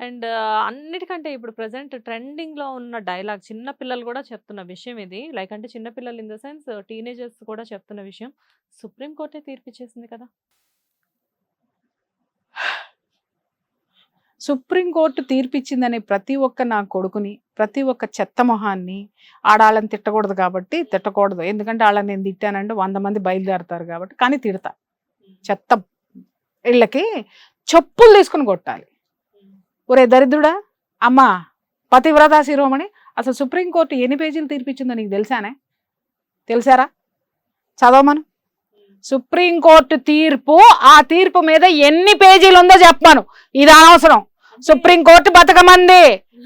And అన్నిటికంటే ఇప్పుడు present ట్రెండింగ్‌లో ఉన్న డైలాగ్ చిన్న పిల్లలు కూడా చెప్తున్న విషయం ఇది. లైక్ అంటే చిన్న పిల్లలు ఇన్ ద సెన్స్ టీనేజర్స్ కూడా చెప్తున్న విషయం. సుప్రీం కోర్టే తీర్పిచ్చేసింది కదా! సుప్రీంకోర్టు తీర్పిచ్చిందని ప్రతి ఒక్క నా కొడుకుని, ప్రతి ఒక్క చెత్త మొహాన్ని ఆడాళ్ళని తిట్టకూడదు కాబట్టి తిట్టకూడదు. ఎందుకంటే ఆళ్ళని నేను తిట్టానంటే 100 మంది బయలుదేరతారు కాబట్టి కానీ తిడతా. చెత్త ఈళ్ళకి చెప్పులు తీసుకొని కొట్టాలి. ఒరే దరిద్రుడా! అమ్మా పతివ్రతా శిరోమణి అసలు సుప్రీంకోర్టు ఎన్ని పేజీలు తీర్పిచ్చిందో నీకు తెలుసానే? తెలిసారా చదవమను. సుప్రీంకోర్టు తీర్పు ఆ తీర్పు మీద ఎన్ని పేజీలు ఉందో చెప్పాను ఇది అనవసరం. సుప్రీంకోర్టు బతకమంది.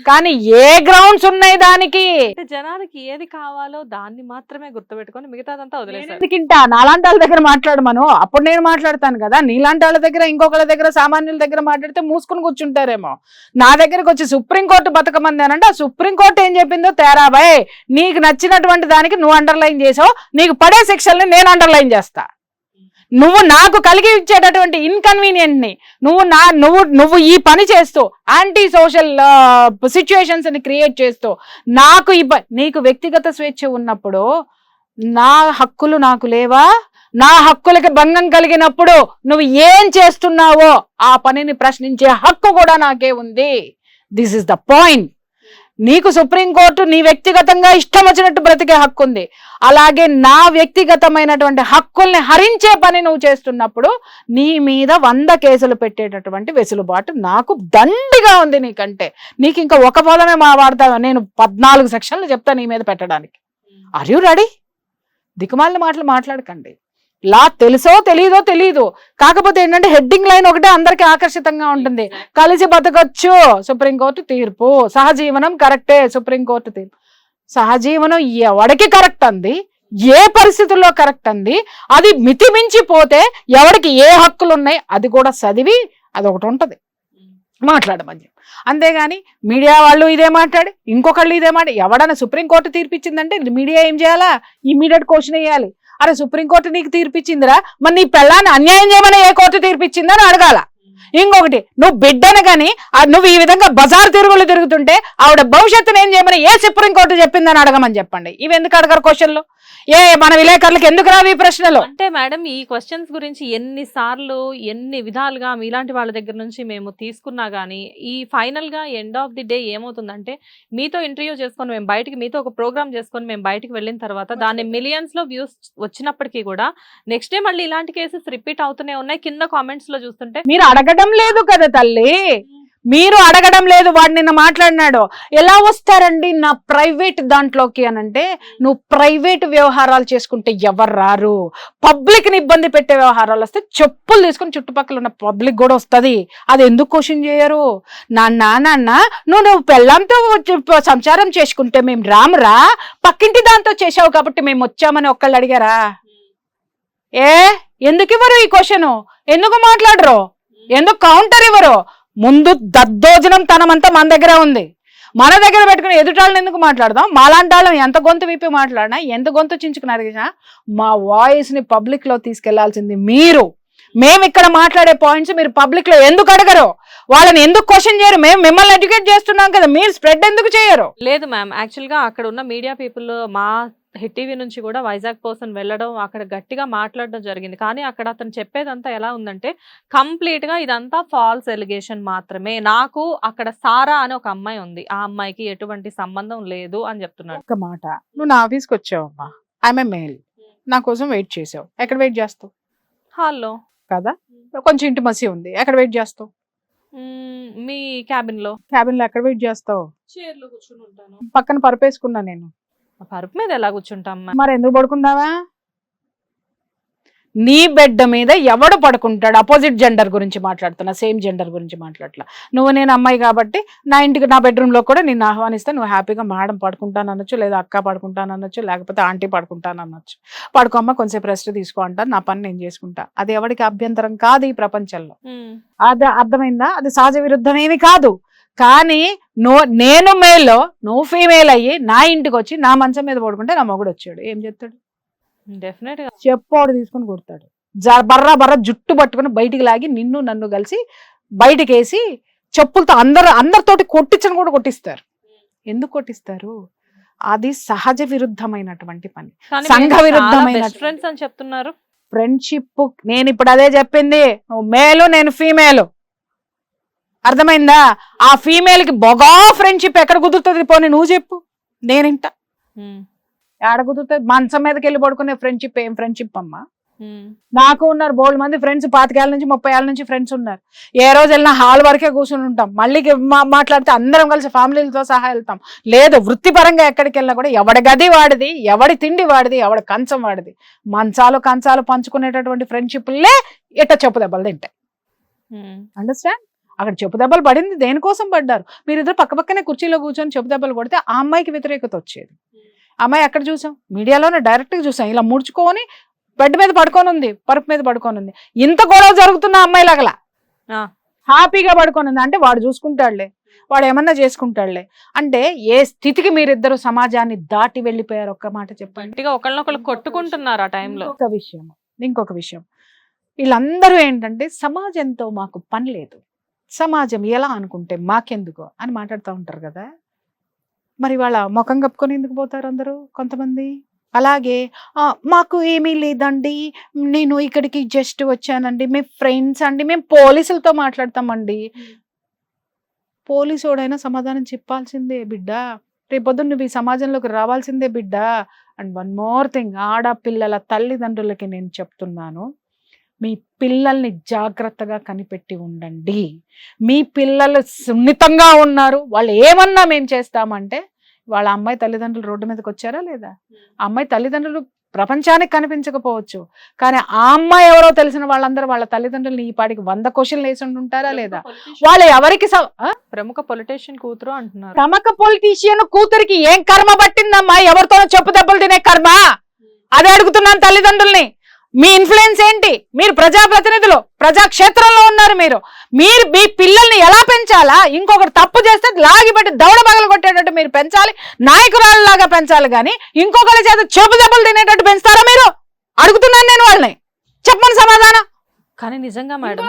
కానీ ఏ గ్రౌండ్స్ ఉన్నాయి దానికి? అంటే జనాలకి ఏది కావాలో దాన్ని మాత్రమే గుర్తుపెట్టుకొని మిగతాదంతా వదిలేసారు. నేనెందుకింటా? నాలాంటి వాళ్ళ దగ్గర మాట్లాడమను. అప్పుడు నేను మాట్లాడతాను కదా! నీలాంటి వాళ్ళ దగ్గర ఇంకొకళ్ళ దగ్గర సామాన్యుల దగ్గర మాట్లాడితే మూసుకుని కూర్చుంటారేమో. నా దగ్గరకు వచ్చి సుప్రీంకోర్టు బతకమంది అనంటే ఆ సుప్రీంకోర్టు ఏం చెప్పిందో తేరా బాయ్. నీకు నచ్చినటువంటి దానికి నువ్వు అండర్లైన్ చేసావు. నీకు పడే శిక్షల్ని నేను అండర్లైన్ చేస్తా. నువ్వు నాకు కలిగి ఇచ్చేటటువంటి ఇన్కన్వీనియంట్ని నువ్వు నా నువ్వు నువ్వు ఈ పని చేస్తూ యాంటీ సోషల్ సిచ్యుయేషన్స్ని క్రియేట్ చేస్తూ నాకు ఇబ్బ నీకు వ్యక్తిగత స్వేచ్ఛ ఉన్నప్పుడు నా హక్కులు నాకు లేవా? నా హక్కులకి భంగం కలిగినప్పుడు నువ్వు ఏం చేస్తున్నావో ఆ పనిని ప్రశ్నించే హక్కు కూడా నాకే ఉంది. దిస్ ఇస్ ద పాయింట్ నీకు సుప్రీంకోర్టు నీ వ్యక్తిగతంగా ఇష్టం వచ్చినట్టు బ్రతికే హక్కు ఉంది. అలాగే నా వ్యక్తిగతమైనటువంటి హక్కుల్ని హరించే పని నువ్వు చేస్తున్నప్పుడు నీ మీద వంద కేసులు పెట్టేటటువంటి వెసులుబాటు నాకు దండిగా ఉంది నీకంటే. నీకు ఇంకా ఒక పదమే మా వాడతా నేను పద్నాలుగు సెక్షన్లు చెప్తా నీ మీద పెట్టడానికి. ఆర్ యు రెడీ దిక్కుమాలిన మాటలు మాట్లాడకండి. లా తెలుసో తెలీదో తెలీదు. కాకపోతే ఏంటంటే హెడ్డింగ్ లైన్ ఒకటే అందరికీ ఆకర్షితంగా ఉంటుంది. కలిసి బతకొచ్చు. సుప్రీంకోర్టు తీర్పు. సహజీవనం కరెక్టే సుప్రీంకోర్టు తీర్పు. సహజీవనం ఎవడికి కరెక్ట్ అంది? ఏ పరిస్థితుల్లో కరెక్ట్ అంది? అది మితిమించిపోతే ఎవరికి ఏ హక్కులు ఉన్నాయి అది కూడా చదివి అది ఒకటి మాట్లాడమని అంతేగాని మీడియా వాళ్ళు ఇదే మాట్లాడి ఇంకొకళ్ళు ఇదే మాట ఎవడన్నా సుప్రీంకోర్టు తీర్పిచ్చిందంటే మీడియా ఏం చేయాలా? ఇమీడియట్ క్వశ్చన్ వేయాలి. అరే సుప్రీంకోర్టు నీకు తీర్పిచ్చిందిరా? మరి నీ పెళ్ళాన్ని అన్యాయం చేయమని ఏ కోర్టు తీర్పిచ్చిందని అడగాల. ఇంకొకటి నువ్వు బిడ్డను ఆ నువ్వు ఈ విధంగా బజార్ తిరుగులు తిరుగుతుంటే ఆవిడ భవిష్యత్తును ఏం చేయమని ఏ సుప్రీంకోర్టు చెప్పిందని అడగమని చెప్పండి. ఇవి ఎందుకు అడగరు క్వశ్చన్లు? ఏ మన విలేకరులకు ఎందుకు రావు ఈ ప్రశ్నలు? అంటే మేడం ఈ క్వశ్చన్స్ గురించి ఎన్ని సార్లు ఎన్ని విధాలుగా మీలాంటి వాళ్ళ దగ్గర నుంచి మేము తీసుకున్నా గానీ ఈ ఫైనల్గా ఎండ్ ఆఫ్ ది డే ఏమవుతుందంటే మీతో ఇంటర్వ్యూ చేసుకొని మేము బయటికి మీతో ఒక ప్రోగ్రామ్ చేసుకొని మేము బయటికి వెళ్ళిన తర్వాత దాన్ని మిలియన్స్లో వ్యూస్ వచ్చినప్పటికీ కూడా నెక్స్ట్ డే మళ్ళీ ఇలాంటి కేసెస్ రిపీట్ అవుతూనే ఉన్నాయి. కింద కామెంట్స్లో చూస్తుంటే మీరు అడగడం లేదు కదా తల్లి. మీరు అడగడం లేదు వాడు నిన్న మాట్లాడినాడు. ఎలా వస్తారండి నా ప్రైవేట్ దాంట్లోకి అని అంటే నువ్వు ప్రైవేట్ వ్యవహారాలు చేసుకుంటే ఎవరు రారు? పబ్లిక్ని ఇబ్బంది పెట్టే వ్యవహారాలు వస్తే చెప్పులు తీసుకుని చుట్టుపక్కల ఉన్న పబ్లిక్ కూడా వస్తది. అది ఎందుకు క్వశ్చన్ చేయరు? నాన్న నాన్న నువ్వు నువ్వు పెళ్ళంతో సంచారం చేసుకుంటే మేము రామురా? పక్కింటి దాంతో చేసావు కాబట్టి మేము వచ్చామని ఒక్కళ్ళు అడిగారా? ఏ? ఎందుకు ఇవ్వరు ఈ క్వశ్చను? ఎందుకు మాట్లాడరు? ఎందుకు కౌంటర్ ఇవ్వరు? ముందు దద్దోజనం తనమంతా మన దగ్గర ఉంది. మన దగ్గర పెట్టుకుని ఎదుటాళ్ళని ఎందుకు మాట్లాడదాం? మాలాంటి వాళ్ళని ఎంత గొంతు విప్పి మాట్లాడినా ఎంత గొంతు చించుకున్నారు కదా మా వాయిస్ని పబ్లిక్లో తీసుకెళ్ళాల్సింది మీరు. మేము ఇక్కడ మాట్లాడే పాయింట్స్ మీరు పబ్లిక్లో ఎందుకు అడగరు? వాళ్ళని ఎందుకు క్వశ్చన్ చేయరు? మేము మిమ్మల్ని ఎడ్యుకేట్ చేస్తున్నాం కదా మీరు స్ప్రెడ్ ఎందుకు చేయరు? లేదు మ్యామ్ యాక్చువల్గా అక్కడ ఉన్న మీడియా పీపుల్ మా హిట్ టీవీ నుంచి కూడా వైజాగ్ పర్సన్ వెళ్ళడం అక్కడ గట్టిగా మాట్లాడడం జరిగింది. కానీ అక్కడ అతను చెప్పేదంతా ఎలా ఉందంటే కంప్లీట్గా ఇదంతా ఫాల్స్ ఎలిగేషన్ మాత్రమే. నాకు అక్కడ సారా అని ఒక అమ్మాయి ఉంది. ఆ అమ్మాయికి ఎటువంటి సంబంధం లేదు అని చెప్తున్నాడు. ఒక మాట. నువ్వు నా ఆఫీస్కి వచ్చావమ్మా. ఐఎమ్ మెయిల్ నా కోసం వెయిట్ చేసావు. ఎక్కడ వెయిట్ చేస్తావు? హాల్లో. కదా? కొంచెం ఇంటి మసి ఉంది. ఎక్కడ వెయిట్ చేస్తావు? మీ క్యాబిన్లో క్యాబిన్లో ఎక్కడ వెయిట్ చేస్తావు? పక్కన పరుపేసుకున్నా నేను. పరుపు మీద ఎలా కూర్చుంటాం? మరి ఎందుకు పడుకున్నావా నీ బెడ్ మీద ఎవడు పడుకుంటాడు? అపోజిట్ జెండర్ గురించి మాట్లాడుతున్నా సేమ్ జెండర్ గురించి మాట్లాడలా నువ్వు నేను అమ్మాయి కాబట్టి నా ఇంటికి నా బెడ్రూమ్లో కూడా నిన్ను ఆహ్వానిస్తే నువ్వు హ్యాపీగా మేడం పడుకుంటాను అనొచ్చు లేదా అక్క పడుకుంటాను అనొచ్చు లేకపోతే ఆంటీ పడుకుంటాను అనొచ్చు పడుకోమ్మ కొంచెం రెస్ట్ తీసుకో అంటాను నా పని నేను చేసుకుంటా. అది ఎవరికి అభ్యంతరం కాదు ఈ ప్రపంచంలో. అది అర్థమైందా? అది సహజ విరుద్ధమేమి కాదు. కానీ నో నేను మేల్లో నువ్వు ఫీమేల్ అయ్యి నా ఇంటికి వచ్చి నా మంచం మీద పడుకుంటే నా మొగుడు వచ్చాడు. ఏం చెప్తాడు? డెఫినెట్గా. చెప్పోడు తీసుకొని కొడతాడు. బర్రా బర్రా జుట్టు పట్టుకొని బయటికి లాగి నిన్ను నన్ను కలిసి బయటికి వేసి చెప్పులతో అందరు అందరితోటి కొట్టించని కూడా కొట్టిస్తారు. ఎందుకు కొట్టిస్తారు? అది సహజ విరుద్ధమైనటువంటి పని. సంఘ విరుద్ధమైన- ఫ్రెండ్స్ అని చెప్తున్నారు. ఫ్రెండ్షిప్ నేను ఇప్పుడు అదే చెప్పింది. నువ్వు మేలు నేను ఫీమేల్. అర్థమైందా? ఆ ఫీమేల్కి బొగా ఫ్రెండ్షిప్ ఎక్కడ కుదురుతుంది? పోనీ నువ్వు చెప్పు. నేనింట ఆడ కుదురుతుంది? మంచం మీదకి వెళ్ళి పడుకునే ఫ్రెండ్షిప్ ఏం? ఫ్రెండ్షిప్ అమ్మా. నాకు ఉన్నారు బోల్డ్ మంది ఫ్రెండ్స్ పాతికేళ్ళ నుంచి ముప్పై ఏళ్ళ నుంచి ఫ్రెండ్స్ ఉన్నారు. ఏ రోజు వెళ్ళినా హాల్ వరకే కూర్చుని ఉంటాం. మళ్ళీ మాట్లాడితే అందరం కలిసి ఫ్యామిలీలతో సహా వెళ్తాం. లేదు వృత్తిపరంగా ఎక్కడికి వెళ్ళినా కూడా ఎవడి గది వాడిది ఎవడి తిండి వాడిది ఎవడి కంచం వాడిది మంచాలు కంచాలు పంచుకునేటటువంటి ఫ్రెండ్షిప్లే ఇట్ట చెప్పు దెబ్బలు తింటాయి. అండర్స్టాండ్ అక్కడ చెప్పు దెబ్బలు పడింది దేనికోసం పడ్డారు? మీరిద్దరు పక్క పక్కనే కుర్చీలో కూర్చొని చెప్పు దెబ్బలు కొడితే ఆ అమ్మాయికి వ్యతిరేకత వచ్చేది. అమ్మాయి ఎక్కడ చూసాం? మీడియాలోనే డైరెక్ట్గా చూసాం. ఇలా ముడుచుకొని బెడ్ మీద పడుకొని ఉంది పరుపు మీద పడుకొని ఉంది ఇంత గొడవ జరుగుతున్న అమ్మాయి లగల. హ్యాపీగా పడుకొని ఉంది అంటే వాడు చూసుకుంటాడులే. వాడు ఏమన్నా చేసుకుంటాడులే. అంటే ఏ స్థితికి మీరిద్దరు సమాజాన్ని దాటి వెళ్ళిపోయారు? ఒక్క మాట చెప్పండి. ఒకళ్ళనొకళ్ళు కొట్టుకుంటున్నారు ఆ టైంలో. ఇంకొక విషయం. ఇంకొక విషయం. వీళ్ళందరూ ఏంటంటే సమాజంతో మాకు పని లేదు. సమాజం ఎలా అనుకుంటే మాకెందుకు అని మాట్లాడుతూ ఉంటారు కదా. మరి వాళ్ళ ముఖం కప్పుకొని ఎందుకు పోతారు అందరూ కొంతమంది? అలాగే మాకు ఏమీ లేదండి. నేను ఇక్కడికి జస్ట్ వచ్చానండి. మేము ఫ్రెండ్స్ అండి. మేము పోలీసులతో మాట్లాడతామండి. పోలీసోడైనా సమాధానం చెప్పాల్సిందే బిడ్డ. రేపొద్దు నువ్వు ఈ సమాజంలోకి రావాల్సిందే బిడ్డ. అండ్ వన్ మోర్ థింగ్ ఆడపిల్లల తల్లిదండ్రులకి నేను చెప్తున్నాను. మీ పిల్లల్ని జాగ్రత్తగా కనిపెట్టి ఉండండి. మీ పిల్లలు సున్నితంగా ఉన్నారు. వాళ్ళు ఏమన్నా మేము చేస్తామంటే వాళ్ళ అమ్మాయి తల్లిదండ్రులు రోడ్డు మీదకి వచ్చారా లేదా? అమ్మాయి తల్లిదండ్రులు ప్రపంచానికి కనిపించకపోవచ్చు. కానీ ఆ అమ్మాయి ఎవరో తెలిసిన వాళ్ళందరూ వాళ్ళ తల్లిదండ్రులు ఈ పాటికి వంద క్వశ్చన్లు వేసి ఉంటారా లేదా? వాళ్ళు ఎవరికి? ప్రముఖ పొలిటీషియన్ కూతురు అంటున్నారు. ప్రముఖ పొలిటీషియన్ కూతురికి ఏం కర్మ పట్టిందమ్మా? ఎవరితోనో చెప్పు దెబ్బలు తినే కర్మ? అదే అడుగుతున్నాను తల్లిదండ్రుల్ని. మీ ఇన్ఫ్లుయెన్స్ ఏంటి? మీరు ప్రజాప్రతినిధులు ప్రజాక్షేత్రంలో ఉన్నారు మీరు. మీరు మీ పిల్లల్ని ఎలా పెంచాలా? ఇంకొకరు తప్పు చేస్తే లాగిబెట్టి దౌడ పగలు కొట్టేటట్టు మీరు పెంచాలి. నాయకురాలలాగా పెంచాలి కానీ ఇంకొకరి చేత చెబు దెబ్బలు తినేటట్టు పెంచుతారా మీరు? అడుగుతున్నాను నేను వాళ్ళని. చెప్పమని సమాధానం. కానీ నిజంగా మేడం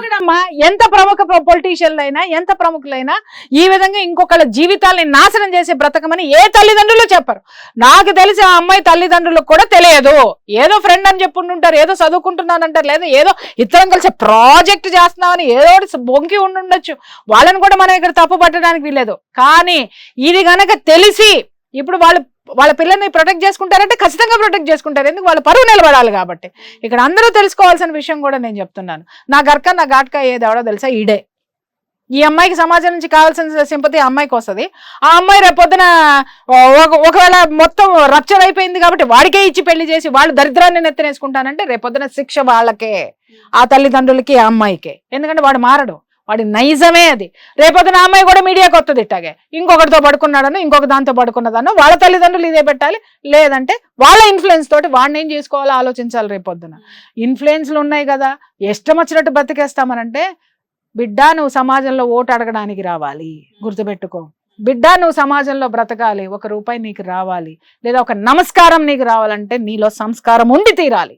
ఎంత ప్రముఖ పొలిటీషియన్లైనా ఎంత ప్రముఖులైనా ఈ విధంగా ఇంకొకళ్ళ జీవితాల్ని నాశనం చేసే బ్రతకమని ఏ తల్లిదండ్రులు చెప్పరు. నాకు తెలిసి ఆ అమ్మాయి తల్లిదండ్రులకు కూడా తెలియదు. ఏదో ఫ్రెండ్ అని చెప్పుంటుంటారు ఏదో చదువుకుంటున్నానంటారు లేదా ఏదో ఇద్దరం కలిసి ప్రాజెక్ట్ చేస్తున్నామని ఏదో బొంకి ఉండుండొచ్చు. వాళ్ళని కూడా మనం ఇక్కడ తప్పు పట్టడానికి వీలేదు కానీ ఇది గనక తెలిసి ఇప్పుడు వాళ్ళు వాళ్ళ పిల్లల్ని ప్రొటెక్ట్ చేసుకుంటారంటే ఖచ్చితంగా ప్రొటెక్ట్ చేసుకుంటారు. ఎందుకు? వాళ్ళ పరువు నిలబడాలి కాబట్టి. ఇక్కడ అందరూ తెలుసుకోవాల్సిన విషయం కూడా నేను చెప్తున్నాను. నా గర్క నా ఘాట్క ఏది ఎవడో తెలుసా? ఈడే. ఈ అమ్మాయికి సమాజం నుంచి కావాల్సిన సింపతి ఆ అమ్మాయికి వస్తుంది. ఆ అమ్మాయి రేపొద్దున ఒక- ఒకవేళ మొత్తం రప్చర్ అయిపోయింది కాబట్టి వాడికే ఇచ్చి పెళ్ళి చేసి వాళ్ళు దరిద్రాన్ని నెత్తనేసుకుంటానంటే రేపొద్దున శిక్ష వాళ్ళకే. ఆ తల్లిదండ్రులకి ఆ అమ్మాయికే. ఎందుకంటే వాడు మారడు. వాడి నైజమే అది. రేపొద్దున అమ్మాయి కూడా మీడియాకి వస్తుంది ఇట్టాగే. ఇంకొకటితో పడుకున్నాడను ఇంకొక దాంతో పడుకున్నదను వాళ్ళ తల్లిదండ్రులు ఇదే పెట్టాలి. లేదంటే వాళ్ళ ఇన్ఫ్లుయెన్స్ తోటి వాడిని ఏం చేసుకోవాలో ఆలోచించాలి రేపొద్దున. ఇన్ఫ్లుయెన్స్లు ఉన్నాయి కదా. ఇష్టం వచ్చినట్టు బతికేస్తామనంటే బిడ్డ నువ్వు సమాజంలో ఓటు అడగడానికి రావాలి. గుర్తుపెట్టుకో. బిడ్డ నువ్వు సమాజంలో బ్రతకాలి. ఒక రూపాయి నీకు రావాలి. లేదా ఒక నమస్కారం నీకు రావాలంటే నీలో సంస్కారం ఉండి తీరాలి.